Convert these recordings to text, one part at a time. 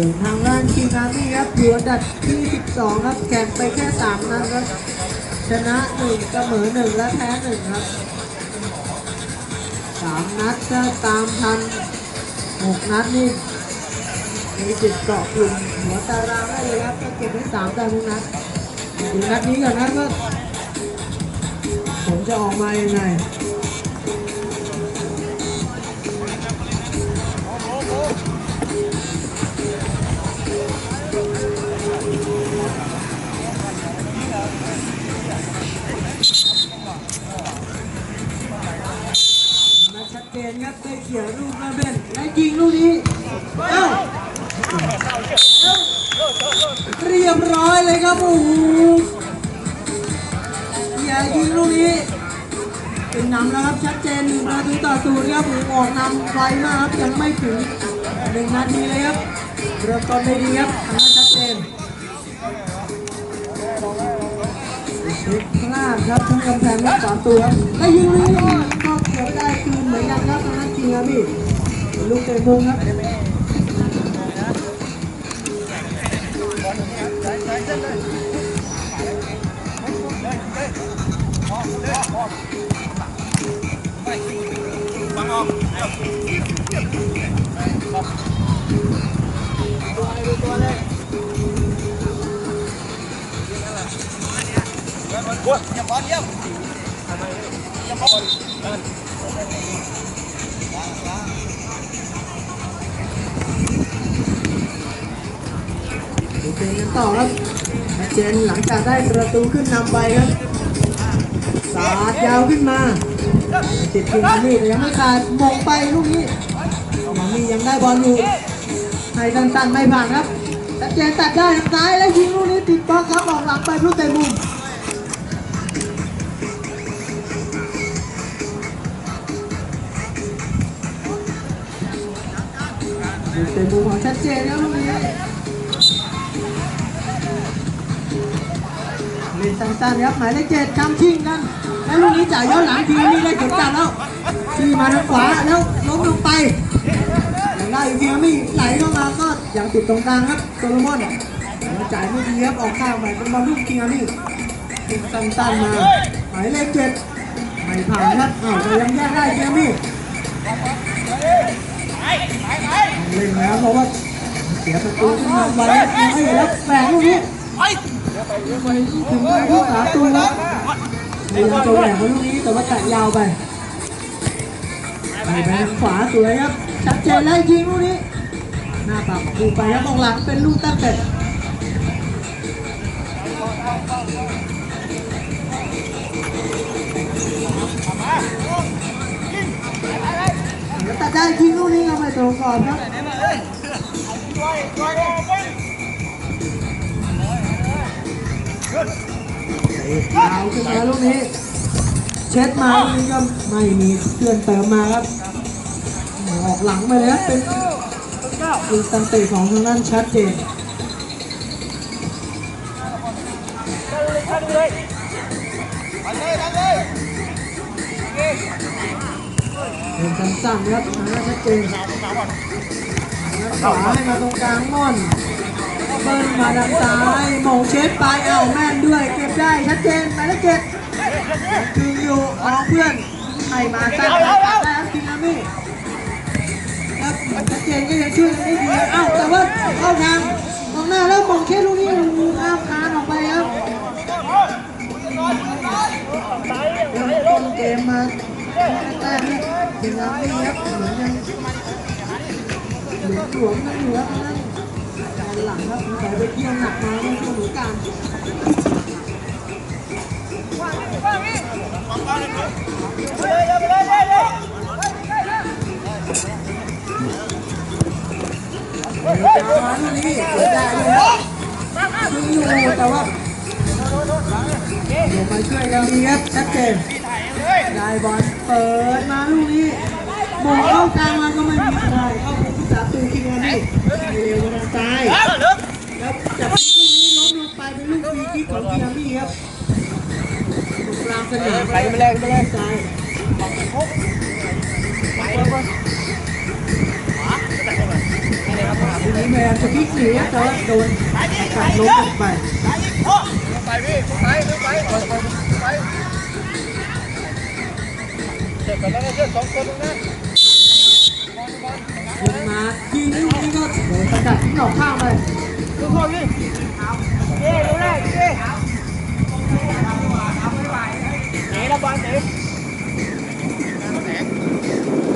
ส่วนทางด้านคิงาร์มี่ครับอยู่อันดับที่ 12 ครับ แข่งไปแค่ 3 นัดครับ ชนะ1เสมอ1 และแพ้ 1 ครับ 3 นัดถ้าตามทัน 6 นัดนี่มีจิตเกาะกลุ่มหัวตารางได้เลยครับถ้าเก็บได้3แต้มทุกนัดดูนัดนี้ก่อนนะว่าผลจะออกมายังไง นครับได้เขี่ยลูกมาเบนและยิงลูกนี้เอ้าเรียบร้อยเลยครับโอ้โหอย่ายิงลูกนี้เป็นนำแล้วครับชัดเจนหนึ่งประตูต่อศูนย์ครับผมออกนำไวมากครับยังไม่ถึงหนึ่งนาทีเลยครับเริ่มต้นได้ดีครับทางนั้นชัดเจนพลาดครับทั้งกำแพงและสามตัวครับและยิงลูกนี้ คืนเหมือนกันครับทางนั้นจริงครับพี่ลูกเตะมุมครับดูเกม กันต่อครับเจนหลังจากได้ประตูขึ้นนำไปครับ สาดยาวขึ้นมา ติดถึงนี่แต่ยังไม่ขาดมงไปลูกนี้มามียังได้บอลอยู่ให้ตันๆไม่ผ่านครับชัดเจนตัดได้ทางซ้ายแล้วยิงลูกนี้ติดบล็อกครับออกหลังไปลูกเตะมุม ชัดเจนครับลูกนี้เล่นสั้นๆครับหมายเลขเจ็ดทำชิงกันแล้วลูกนี้จ่ายย้อนหลังทีนี่ได้เข็มกลัดแล้วที่มาทางขวาแล้วล้มลงไปยังได้อีกทีมีไหลเข้ามาก็ยังติดตรงกลางครับโซโลมอนจ่ายไม่ดีครับออกข้างไปเป็นบอลลูกคิงอามี่ติดสั้นๆมาหมายเลขเจ็ดไม่ผ่านครับอ้าวยังแยกได้คิงอามี่ เล่นแล้วเพราะว่าเสียประตูมาไว้ไม่แล้วแฝงลูกนี้ไปถึงไปที่สามตัวแล้วพยายามจะแหวกไว้ลูกนี้แต่ว่าแตะยาวไปไปไปทางขวาสวยครับชัดเจนแล้วยิงลูกนี้หน้าปักดูไปแล้วตรงหลังเป็นลูกตั้งเป็ด แตัดได้ยิงลูกนี้ก็ไม่ตรงก่อนครับยาวขึ้นมาลูกนี้ เช็ดมาลูกนี้ก็ไม่มีเพื่อนเติมมาครับออกหลังไปเลยครับเป็นลูกตั้งเตะของทางด้านชัดเจนเเป็นสั้นๆครับทางด้านชัดเจนขวาให้มาตรงกลางม่อนเบิ้ลมาด้านซ้ายโมงเช็ดไปเอาแม่นด้วย เก็บได้ชัดเจนไปแล้วเก็บคืออยู่ออกเพื่อนให้มาตั้งได้ครับทีนามี่ครับชัดเจนก็ยังช่วยกันได้ดีเอ้าแต่ว่าเข้าทางมองหน้าแล้วมองแค่ลูกนี้ข้ามคานออกไปครับเริ่มต้นเกมมาแต้มนี่ ยถึงน้ำนี่ครับเหมือนยังเหลือหลวมนั่นอยู่ครับนั่นด้านหลังครับสงสัยไปเที่ยวหนักมาไม่ช่วงหนูกลางมาลูกนี้เสียดายเลยครับยิงอยู่แต่ว่าลงมาช่วยกันดีครับชัดเจน ได้บอลเปิดมาลูกนี้มองเข้ากลางมาก็ไม่มีใครเข้าไปที่สาตูคิงอันนี้เร็วทางซ้ายแล้วจับลูกนี้ล้มลงไปเป็นลูกฟรีคิกของคิงอามี่ครับตรงกลางสนามไปไปเลยไปเลยซ้ายลูกนี้ไม่ยายามจะพลิกหนีแต่ว่าโดนกัดล้มลงไปไปพี่ไปไปไป ไปเจ็บกันแล้วเจ็บสองคนตรงนั้นลงมายิงลูกนี้ก็โดนสกัดที่หนอกข้างไปทุกคนนี่เย้ดูแลเย้หนีระบายหนี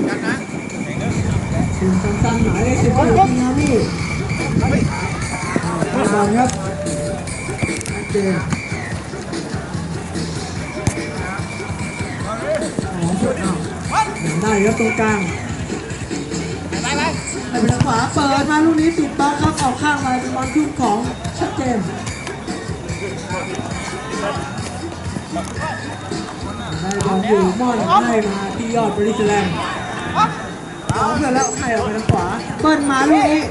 ยันนะถึงสั้นๆหมายเลขสิบสี่ทีนะนี่ให้บอลครับชัดเจ อ๋อสุดอ้าวยังได้ครับตรงกลางไปไปไปทางขวาเปิดมาลูกนี้ติดบล็อกครับออกข้างไปเป็นบอลทุ่มของชัดเจนได้บอลอยู่ม่อนให้มาที่ยอดบริสแลมเอาเพื่อนแล้วให้ออกไปทางขวาเปิ้ลมาลูกนี้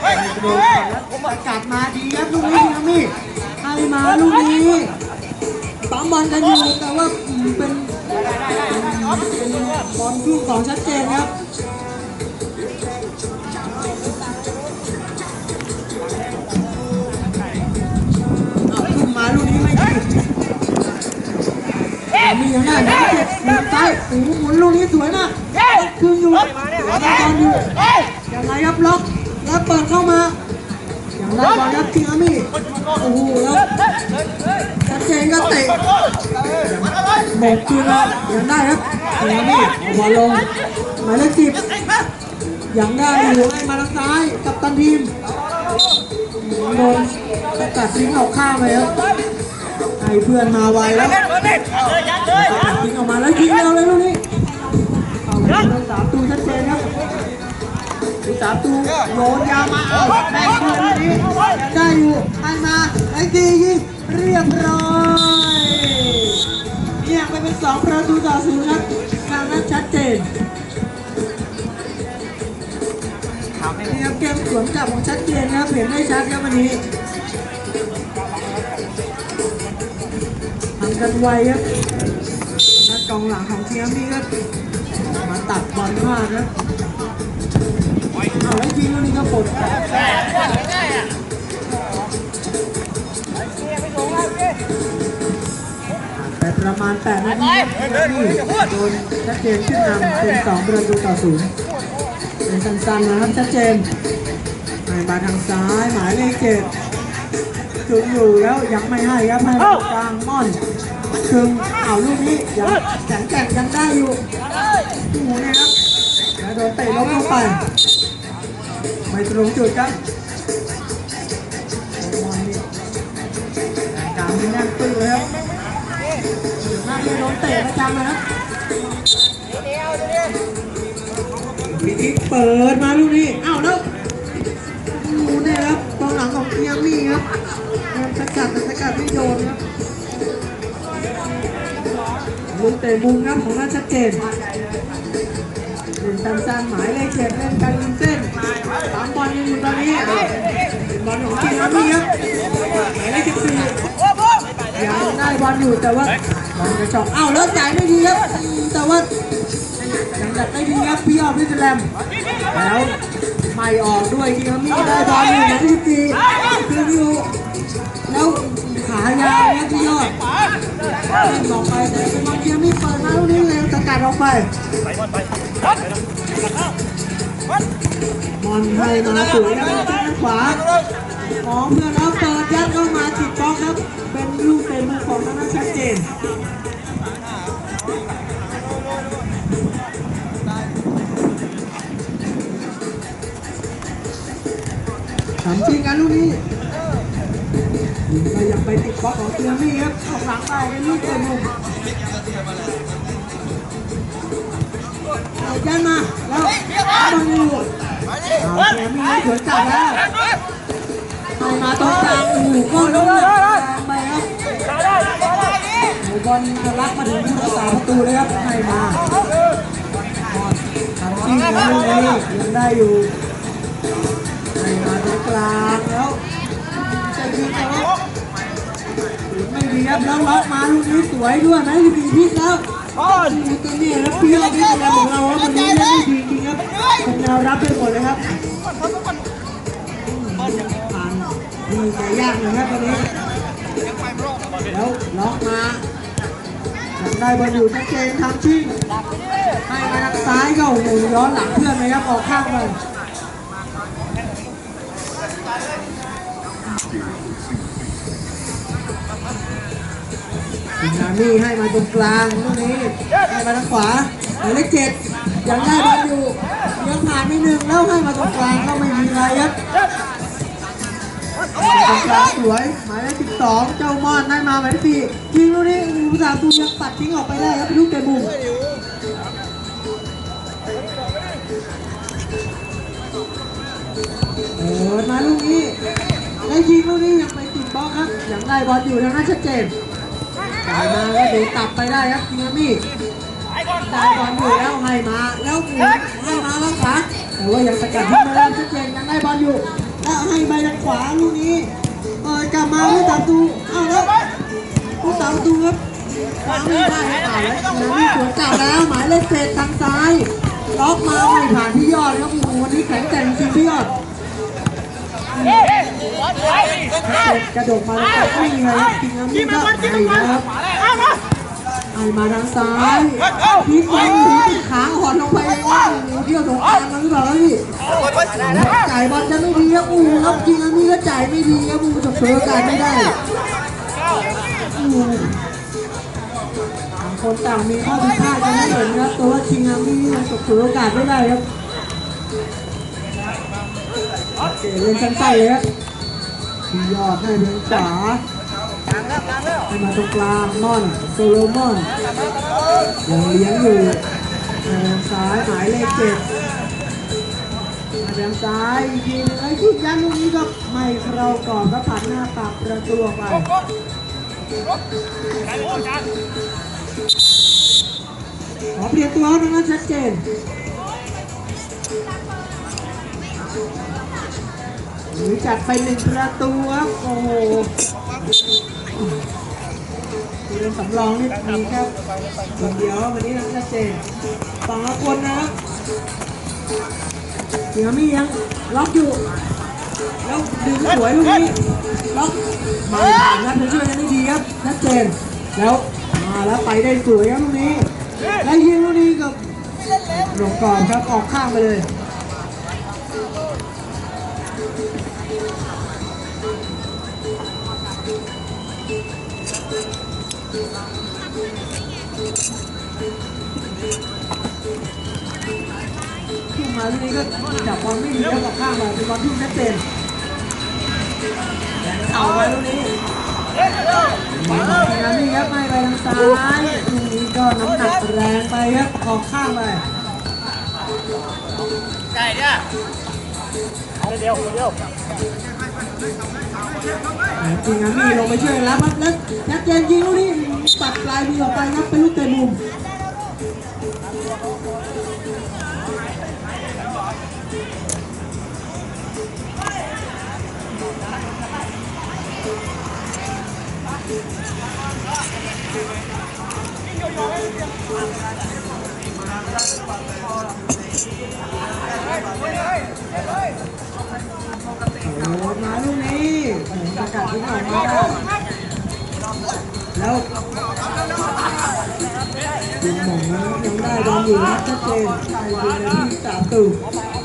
เฮ้ยโดนแล้วกลับมาดีครับลูกนี้นะมี่ให้มาลูกนี้ปั๊มบอลกันอยู่แต่ว่าอืมเป็น เป็นบอลทุ่มของชัดเจนครับเอาขึ้นมาลูกนี้ไม่ดีมีอย่างนั้นนะเจ็บหนึ่งซ้ายโอ้โหหมุนลูกนี้สวยมากคืนอยู่หัวตาบอลอยู่ยังไงครับล็อกแล้วเปิดเข้ามา อย่างไรบอลครับทีอามี่โอ้โหแล้วชัดเจนก็เตะโบกคืนมายังได้ครับทีอามี่เอาบอลลงหมายเลขสิบยังได้อยู่ให้มาทางซ้ายกับตันทีมโดนสกัดทิ้งออกข้างไปครับให้เพื่อนมาไวแล้วเปิดเลยยัดทิ้งออกมาแล้วยิงเร็วเลยลูกนี้เอาไปโดนสามตูชัดเจนครับ ดูสามตูโยนยาวมาเอาแม่งเพื่อนลูกนี้ได้อยู่ให้มาไอ้ดียิงเรียบร้อยเนี่ยไปเป็นสองประตูต่อศูนย์ครับทางนั้นชัดเจนนี่ครับเกมสวนกลับของชัดเจนนะครับเห็นได้ชัดครับวันนี้ทำกันไวครับนักกองหลังของเทียมนี่ก็มาตัดบอลพลาดครับ เอาแล้วยิงลูกนี้ก็ปลดแต่ประมาณ8นาทีครับนี่โดนชัดเจนขึ้นนำเป็น2ประตูต่อศูนย์เป็นสั้นๆนะครับชัดเจนให้มาทางซ้ายหมายเลขเจ็ดถึงอยู่แล้วยังไม่ให้ครับให้กลางม่อนถึงเอาลูกนี้ยังแข็งแกร่งยังได้อยู่โอ้โหนะครับแล้วโดนเตะล้มลงไป ไม่ตรงจุดครับม่อนนี่กลางนี่แน่นตึ้งเลยครับถึงหน้าที่โดนเตะประจำเลยครับเดียวเดียววิธีเปิดมาลูกนี้อ้าวแล้วโอ้โหเนี่ยครับกองหลังของเทียมมี่ครับพยายามสกัดแต่สกัดไม่โดนครับลูกเตะมุมครับของน่าชัดเจนเล่นสั้นๆหมายเลขเจ็ดเล่นกันริมเส้น ตามบอลยังอยู่ตอนนี้บอลของเทีมมี่ครับหมายเลขสิบสี่ยังได้บอลอยู่แต่ว่าบอลกระชอกอ้าวแล้วจ่ายไม่ดีครับแต่ว่ายังดัดได้ดีครับพี่ยอดพิสแลมแล้วไม่ออกด้วยที่เขามีได้บอลอยู่นะที่ตีคืออยู่แล้วขายาวนะพี่ยอดเล่นออกไปแต่เป็นบอลเทียมนี่เปิดมาลูกนี้เลยสกัดออกไป ไปวันไปบอลให้มาสวยนะครับทางขวาของเพื่อนแล้วเปิดยัดเข้ามาติดบล็อกครับ เป็นลูกเตะมือของนั้นชัดเจนทำจริงกันลูกนี้ก็ยังไปติดบล็อกของเทียมี่ครับออกหลังไปเป็นลูกเตะมุมเอายันมาแล้วบอลอยู่ เอาเทียมี่สวนกลับแล้วให้มาตรงกลางโอ้โหก็ล้มเลยไปครับได้ได้ได้ดิโอ้บอลทะลักมาถึงผู้รักษาประตูเลยครับให้มาบอลทำจริงนะลูกนี้ยังได้อยู่ให้มาตรงกลางแล้วจะยิงแล้วไม่ดีครับแล้วล็อกมาลูกนี้สวยด้วยไหมดีพิษแล้วบอลตัวนี้แล้วพี่เราพี่แรงของเราครับวันนี้เล่นได้ดีจริงครับ เป็นแนวรับไปหมดเลยครับมีใจยากนะครับวันนี้ แล้วล็อกมายังได้บอลอยู่ชัดเจนทำชิงให้มาทางซ้ายก็โอ้โหย้อนหลังเพื่อนนะครับออกข้างไปนามี่ให้มาตรงกลางลูกนี้ให้มาทางขวาหมายเลขเจ็ด ยังได้บอลอยู่ยังผ่านไปหนึ่งแล้วให้มาตรงกลางก็ไม่มีอะไรครับตรงกลางสวยหมายเลขสิบสองเจ้ามอนได้มาหมายเลขสี่ยิงลูกนี้อุตสาห์ตูยังปัดทิ้งออกไปได้ครับลูกเตะมุมเออมาลูกนี้แล้วยิงลูกนี้ยังไปติดบล็อกครับยังได้บอลอยู่ทางนั้นชัดเจนจ่ายมาแล้วเดี๋ยวตับไปได้ครับจิงามี่ ได้บอลอยู่แล้วให้มาแล้วหมุนให้มาแล้วขวาแต่ว่ายังสกัดทิ้งมาแล้วชัดเจนยังได้บอลอยู่แล้วให้ไปทางขวาลูกนี้เออกลับมาผู้ตามตูเอาแล้วผู้ตามตูครับขวาไม่ได้ครับอ่าแล้วจิงามี่สวนกลับแล้วหมายเลขเจ็ดทางซ้ายล็อกมาไม่ผ่านพี่ยอดครับโอ้โหวันนี้แข็งแกร่งจริงพี่ยอดกระโดดมาแล้วก็ไม่มีอะไรจริงนะมีก็ให้นะครับ ให้มาทางซ้ายพีคอนหรือติดขาหอนลงไปเลยว่าโอ้โหเที่ยวสงกรารมาหรือเปล่าพี่จ่ายบอลจะไม่ดีครับอู้ครับจริงนะมีก็จ่ายไม่ดีครับอู้จบเสือการไม่ได้อู้ต่างคนต่างมีข้อผิดพลาดกันไม่เห็นครับตัวชิงอามียังจบเสือโอกาสไม่ได้ครับโอเคเล่นสั้นๆเลยครับพี่ยอดให้ทางขวา ให้มาตรงกลางม่อนโซโลมอนยังเลี้ยงอยู่ทางซ้ายหมายเลขเจ็ดมาทางซ้ายอีกทีหนึงไอ้ที่ยันลูกนี้ก็ไม่เข้าก่อนก็ผ่านหน้าปากประตูออกไปขอเปลี่ยนตัวครับชัดเจนหรือจัดไปหนึ่งประตูครับโอ้โห เล่นสำรองนี่มีแค่คนเดียววันนี้นะชัดเจนสองคนนะครับเสียมี่ยังล็อกอยู่แล้วดึงสวยลูกนี้ล็อกมาผ่านครับจะช่วยกันได้ดีครับชัดเจนแล้วมาแล้วไปได้สวยครับลูกนี้และยิงลูกนี้กับหลงก่อนครับออกข้างไปเลย มาลูกนี้ก็จับบอลไม่ดีแล้วกับข้างมาเป็นบอลที่ชัดเจนแขนเข่าไปลูกนี้งานนี้ครับไม่ไปทางซ้ายลูกนี้ก็น้ำหนักแรงไปครับออกข้างไปไก่เนี่ยเดียวเดียวจริงนะมีลงไปช่วยรับครับแล้วชัดเจนยิงลูกนี้ปัดปลายมือออกไปครับเป็นลูกเตะมุม โอ้มาลูกนี้ประกาศที่ออกมาได้แล้วยิงหม่องนั้นยังได้บอลอยู่นะชัดเจนใช่ยิงในที่สามตูข้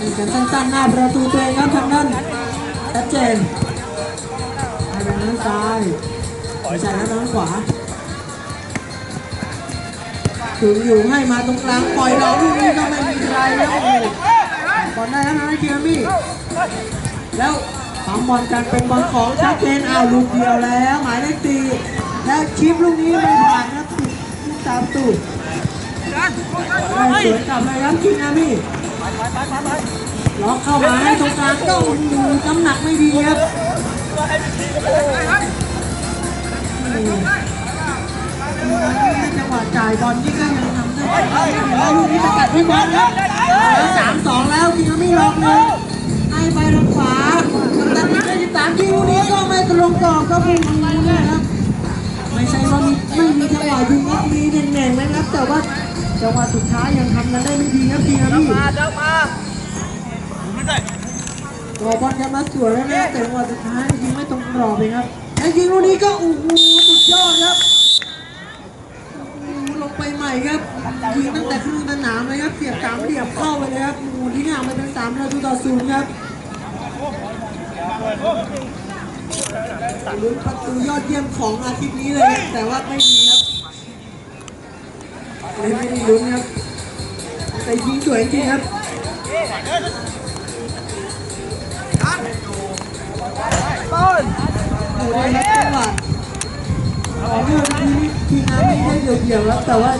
ยิงกันสั้นๆหน้าประตูตัวเองครับทางนั้นชัดเจนทางนั้นซ้ายไม่ใช่นะทางนั้นขวาถึงอยู่ให้มาตรงกลางปล่อยเราลูกนี้ก็ไม่มีใครแล้วบอลได้แล้วนะเกียร์มี่แล้วปั๊มบอลกันเป็นบอลของชัดเจนอ้าลูกเดียวแล้ว หมายเลขสี่แล้วชิปลูกนี้ไม่ผ่านครับติดลูกตามตูดได้สวนกลับเลยครับคิงอามี่ ล็อกเข้ามาให้ตรงกลางก็อ้โหน้ำหนักไม่ดีครับจังหวะจ่ายบอลนี่ก็ยังทำได้แล้วลูกนี้สกัดให้บอลครับสามสองแล้วคิงอามี่ล็อกเลยให้ไปทางขวาตัดที่ได้ที่สามยิงลูกนี้ก็ไม่ตรงกรอบครับผู้ยิงนะครับไม่ใช่ว่ามีไม่มีจังหวะยิงครับมีแหน่งๆนะครับแต่ว่า จังหวะสุดท้ายยังทำกันได้ไม่ดีครับทีนะพี่มาเจ้ามารอบอลกันมาสวยแล้วนะแต่จังหวะสุดท้ายยิงไม่ตรงกรอบเลยครับและยิงลูกนี้ก็โอ้โหสุดยอดครับโอ้โหลงไปใหม่ครับยิงตั้งแต่ครึ่งสนามเลยครับเสียบสามเหลี่ยมเข้าไปเลยครับโอ้โหที่ห่างไปเป็นสามประตูต่อศูนย์ครับลุ้นประตูยอดเยี่ยมของอาทิตย์นี้เลยครับแต่ว่าไม่มีครับ เลยไม่ได้ลุ้นครับแต่ยิงสวยจริงครับต้นโอ้ได้รับจังหวะต่อเนื่ทีนี้ทีมงานไม่ได้เดี่ยวๆครับแต่ว่า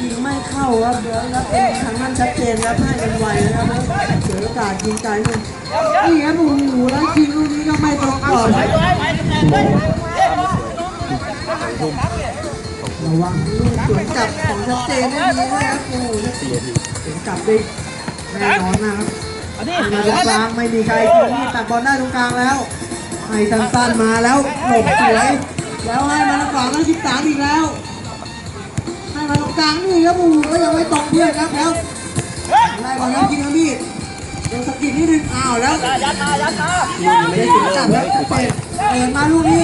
ยิงไม่เข้าครับเดี๋ยวแล้วเป็นทางนั้นชัดเจนครับให้กันไวนะครับเสียโอกาสยิงไกลเลยนี่ครับโอ้โหแล้วยิงลูกนี้ก็ไม่ตรงกรอบค ระวังลูกสวนกลับของชัดเจนได้ดีด้วยครับโอ้โหสวนกลับได้แน่นอนนะครับมาตรงกลางไม่มีใครทีนี่ตัดบอลได้ตรงกลางแล้วให้สั้นๆมาแล้วหลบสวยแล้วให้มาทางขวาทั้งสิบสามอีกแล้วให้มาตรงกลางนี่ครับโอ้โหก็ยังไม่ตรงเพื่อนครับแล้วไล่บอลแล้วกินครับพี่เดี๋ยวสกิดนิดนึงอ้าวแล้วยัดมายัดมาไม่ได้ถึงจับแล้วเปิดเปิดมาลูกนี้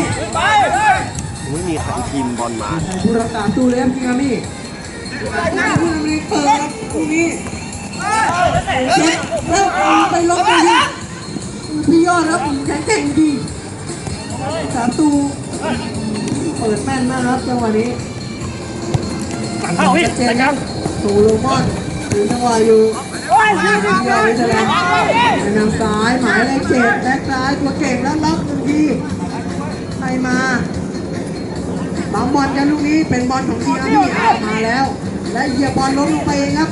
ไม่มีใครทีมบอลมาผู้รักษาตูเลยครับกินครับพี่หน้าผู้นำเลยเปิดครับลูกนี้เช็คแล้วไปลบไปดิพี่ยอดครับแข็งแกร่งดีสามตูเปิดแม่นมากครับจังหวะนี้เข้าพี่ชัดเจนคการัรบตูโรมอนถือจังหวะอยู่ยาวไปแสดงนำซ้ายหมายเลขเจ็ดแบ็คซ้ายตัวเก่งแล้วรับหนึ่งทีให้มา บังบอลกันลูกนี้เป็นบอลของทีมอาร์มี่เอามาแล้ว และเหยียบบอลล้มลงไปเองครับ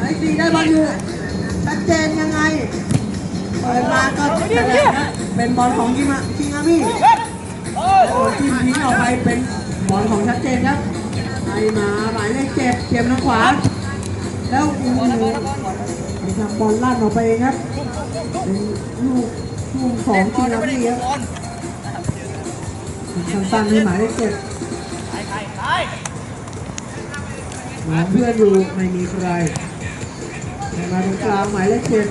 ไอ้ตีได้บอลอยู่ชัดเจนยังไงเปิดมาก็แสดงเป็นบอลของทีมทีมอามี่โอ้ทีมทิ้งออกไปเป็นบอลของชัดเจนครับให้มาหมายเลขเจ็ดเก็บทางขวา แล้วอ้โหไปทำบอลลั่นออกไปเองครับเป็นลูกลูกของทีมอามี่ครับสั้นๆให้หมายเลขเจ็ด มองเพื่อนอยู่ไม่มีใครให้มาตรงกลางหมายเลขเจ็ด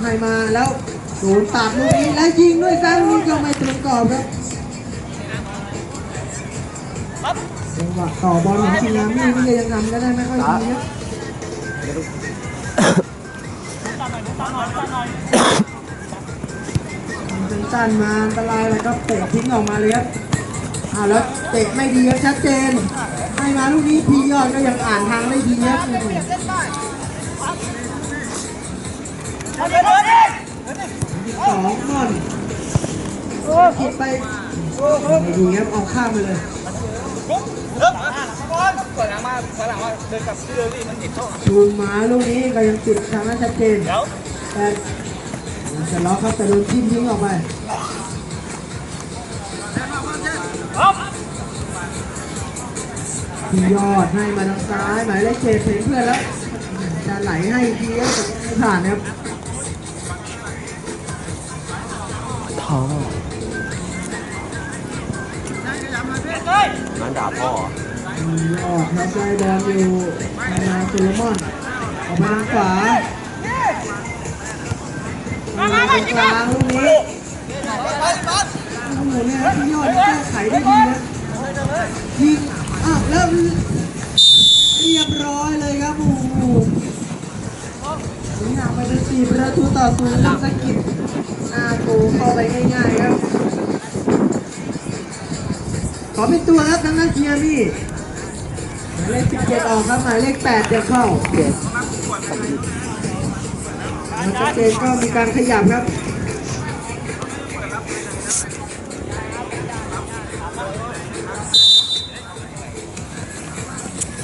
ให้มาแล้วโดนตัดลูกนี้แล้วยิงด้วยซ้ำลูกก็ไม่ตรงกรอบครับจังหวะต่อบอลของทีมงานนี่นี่ยังทำก็ได้ไม่ค่อยดีนะสั้นมาอันตรายแล้วก็เตะทิ้งออกมาเลยครับอ้าแล้วเตะไม่ดีครับชัดเจน ให้มาลูกนี้พียอดก็ยังอ่านทางได้ดีครับสองม่อนคิดไปไม่ดีครับออกข้ามไปเลยเลิกมาบอลก่อนหลังมาก่อนหลังมาเดินกลับที่เดิมพี่มันติดเข้าชูมาลูกนี้ก็ยังติดทางนั้นชัดเจนแต่จะล็อกครับแต่โดนทิ้งทิ้งออกไป พี่ยอดให้มาทางซ้าย หมายเลขเจ็ดเห็นเพื่อนแล้วจะไหลให้อีกทีครับแต่ไม่ผ่านครับท้อนั่นด่าพ่อเหรออดครับได้บอลอยู่ให้มาโซโลมอนออกไปทางขวามาตรงกลางลูกนี้โอ้โหเนี่ยพี่ยอดแก้ไขได้ดีนะยิง อ้าวแล้วเรียบร้อยเลยครับโอ้โหนี่ห่างไปเป็นสี่ประตูต่อศูนย์สกิดหน้าโกเข้าไปง่ายๆครับ ขอเป็นตัวครับทางด้นเทียมี่หมายเลขสิบเจ็ดออกครับหมายเลขแปดจะเข้าแล้วชัดเจนก็มีการขยับครับ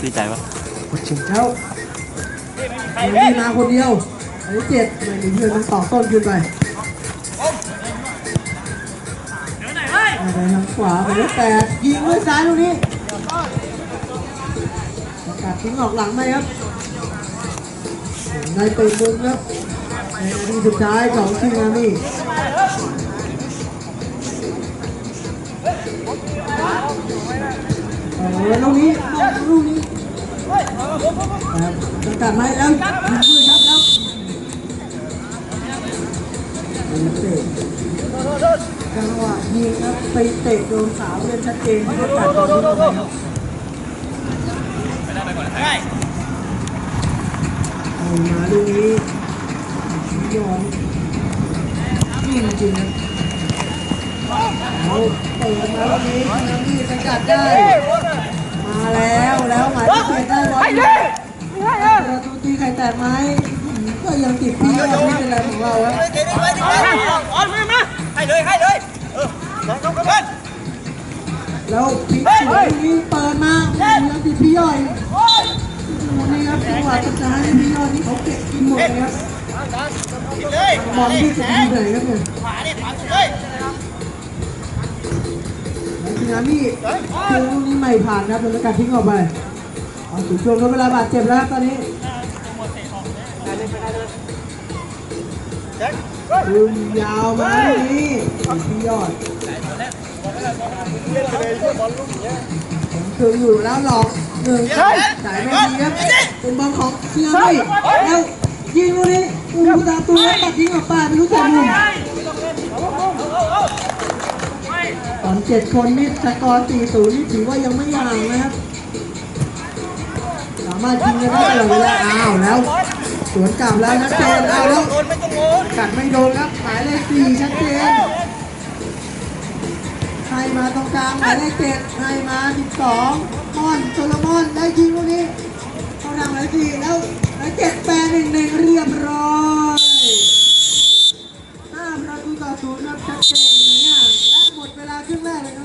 ดีใจปะเช้าไม่มีมาคนเดียวหมายเลขเจ็ดไม่มีเพื่อนมันต่อต้นขึ้นไปไปทางขวาหมายเลขแปดยิงด้วยซ้ายลูกนี้ประกาศทิ้งออกหลังไหมครับในตื่นมุมครับในนาทีสุดท้ายของทีมอาร์มี่ เออลูกนี้มองลูกนี้ครับสกัดไม้แล้วมือครับแล้วเตะจังหวะยิงครับไปเตะโดนสาวเล่นชัดเจนที่สกัดตอนนี้เข้ไปครับเอามาลูกนี้ยอมนี่จริงนะเอาเปิดมาลูกนี้ทีมนี้สกัดได้ มาแล้วแล้วหมายเลขเจ็ดได้บอลประตูตีไข่แตกไหมก็ยังติดพี่ยอดไม่เป็นไรของเราครับเดี๋ยวไปดิไปออนมามาให้เลยให้เลยเออลองลองกันแล้วพี่สวยนี้เปิดมายังติดพี่ย่อยดูนี่ครับจังหวะจะให้พี่ย่อยนี่เขาเก็บกินหมดเลยครับผิดเลยบอลที่จะอยู่ไหนครับเนี่ยขวาดิขวาเลย แล้วทีนั้นนี่คือลูกนี้ไม่ผ่านครับโดนสกัดทิ้งออกไปเอาถึงช่วงทดเวลาบาดเจ็บแล้วครับตอนนี้คดึงยาวมานี่พี่ยอดเล่นเลยบอลลูกเนี้ยผมคืออยู่แล้วหลอกหนึ่งจ่ายไม่ดีครับเป็นบอลของเชียร์พี่แล้วยิงลูกนี้อู้ตาตัวตัดยิงออกไปไม่รู้จักมุม ตอนเจ็ดคนนี่สกอร์สี่ศูนย์นี่ถือว่ายังไม่ห่างนะครับ สามารถยิงกันได้ตลอดเวลาอ้าวแล้ว สวนกลับแล้วชัดเจนเอาแล้วโดนไม่โดนกัดไม่โดนครับหมายเลขสี่ชัดเจนให้มาตรงกลางหมายเลขเจ็ดให้มาสิบสองม่อนโซโลมอนได้ยิงลูกนี้เขาทางหมายเลขสี่แล้วหมายเลขเจ็ดแปดหนึ่งหนึ่งเรียบร้อย humanity.